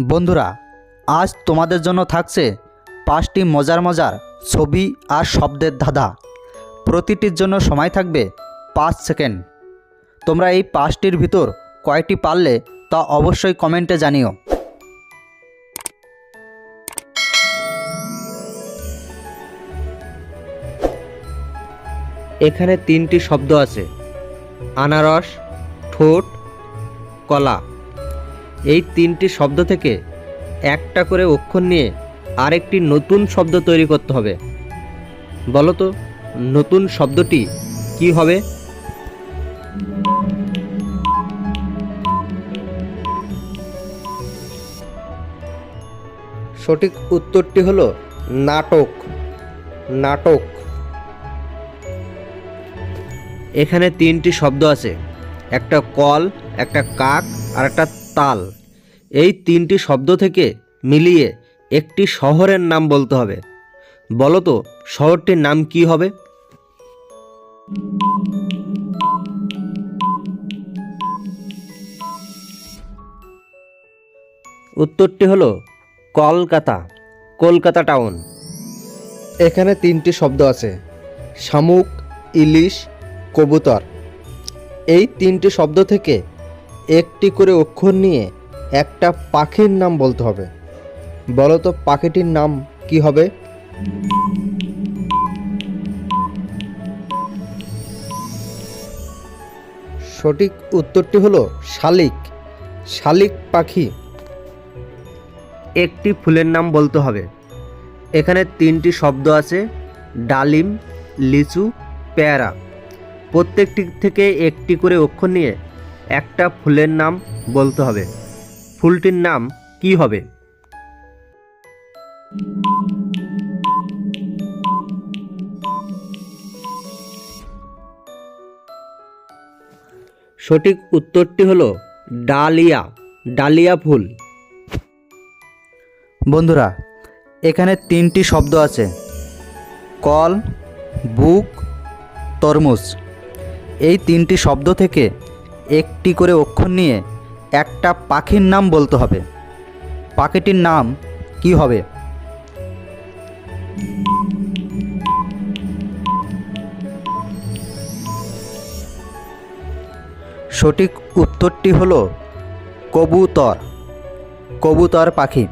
বন্ধুরা, আজ তোমাদের জন্য থাকছে পাঁচটি মজার মজার ছবি আর শব্দের ধাঁধা। প্রতিটির জন্য সময় থাকবে পাঁচ সেকেন্ড। তোমরা এই পাঁচটির ভিতর কয়টি পারলে তা অবশ্যই কমেন্টে জানিও। এখানে তিনটি শব্দ আছে। আনারস, ঠোঁট, কলা। এই তিনটি শব্দ থেকে একটা করে অক্ষর নিয়ে আরেকটি নতুন শব্দ তৈরি করতে হবে। বলো তো, নতুন শব্দটি কি হবে? সঠিক উত্তরটি হলো নাটক। নাটক। এখানে তিনটি শব্দ আছে। একটা কল, একটা কাক, আর একটা তাল। এই তিনটি শব্দ থেকে মিলিয়ে একটি শহরের নাম বলতে হবে। বলো তো, শহরটির নাম কি হবে? উত্তরটি হলো কলকাতা কলকাতা টাউন। এখানে তিনটি শব্দ আছে, শামুক, ইলিশ, কবুতর। এই তিনটি শব্দ থেকে একটি করে অক্ষর নিয়ে একটা পাখির নাম বলতে হবে। বলো তো পাখিটির নাম কি হবে? সঠিক উত্তরটি হলো শালিক। শালিক পাখি। একটি ফুলের নাম বলতে হবে। এখানে তিনটি শব্দ আছে, ডালিম, লিচু, পেয়ারা। প্রত্যেকটি থেকে একটি করে অক্ষর নিয়ে একটা ফুলের নাম বলতে হবে। ফুলটির নাম কি হবে? সঠিক উত্তরটি হলো ডালিয়া ডালিয়া ফুল। বন্ধুরা, এখানে তিনটি শব্দ আছে। কল, বুক, তরমুজ। এই তিনটি শব্দ থেকে একটি করে অক্ষর নিয়ে একটা পাখির নাম বলতে হবে। পাখিটির নাম কি হবে? সঠিক উত্তরটি হলো কবুতর। কবুতর পাখি।